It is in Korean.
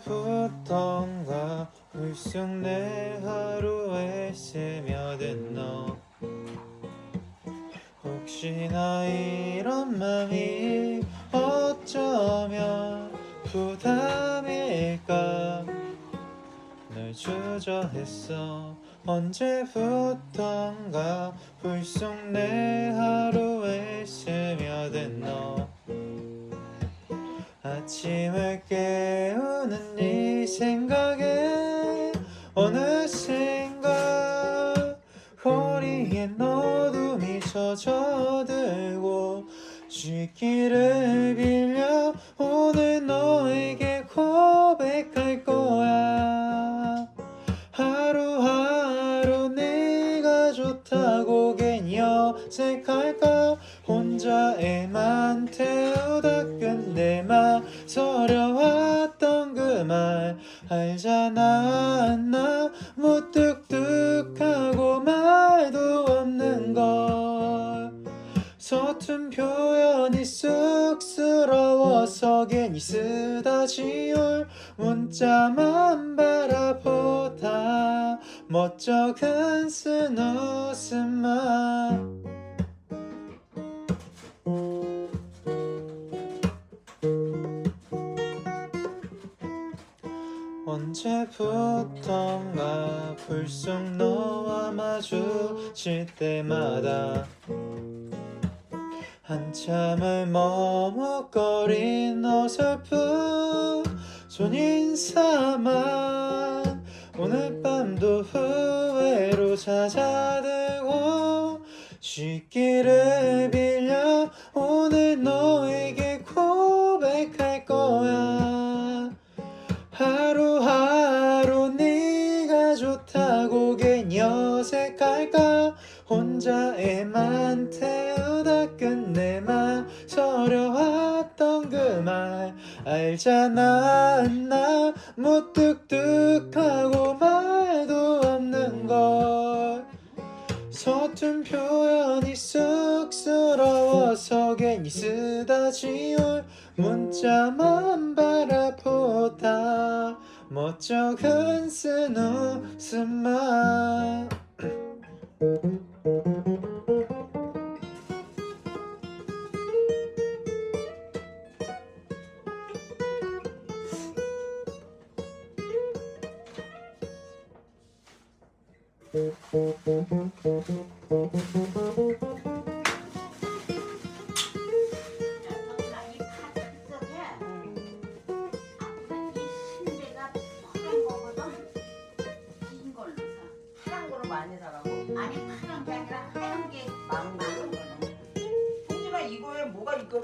언제부턴가 불쑥 내 하루에 스며든 너. 혹시나 이런 맘이 어쩌면 부담일까 널 주저했어. 언제부턴가 불쑥 내 하루에 스며든 너. 아침을 깨우는 네 생각에 어느샌가 허리에 어둠이 젖어들고 쥐기를 빌려 오늘 너에게 고백할 거야 좋다고 괜히 어색할까? 혼자에만 태우다 끝내마 서려왔던 그 말. 알잖아 나. 무뚝뚝하고 말도 없는 걸. 서툰 표현이 쑥스러워서 괜히 쓰다 지울 문자만 바라보다 멋쩍은 쓴 웃음만. 언제부턴가 불쑥 너와 마주칠 때마다 한참을 머뭇거린 어설픈 손인사만 오늘 밤도 후회로 찾아들고 쉬기를 빌려 오늘 너에게 고백할 거야. 하루하루 네가 좋다고 괜히 어색할까? 혼자에만 태우다 끝내 마 서려왔던 그말 알잖아 나. 무뚝뚝하고 말도 없는 걸. 서툰 표현이 쑥스러워서 괜히 쓰다 지울. 문자만 바라보다 멋쩍은 쓴 웃음만 이 카드 속에 앞에 이 신대가 파란 거거든. 긴 걸로 사. 파란 거로 많이 사라고? 아니 파란 게 아니라 하얀 게 망고. 많은 거는. 홍진아 이거에 뭐가 이거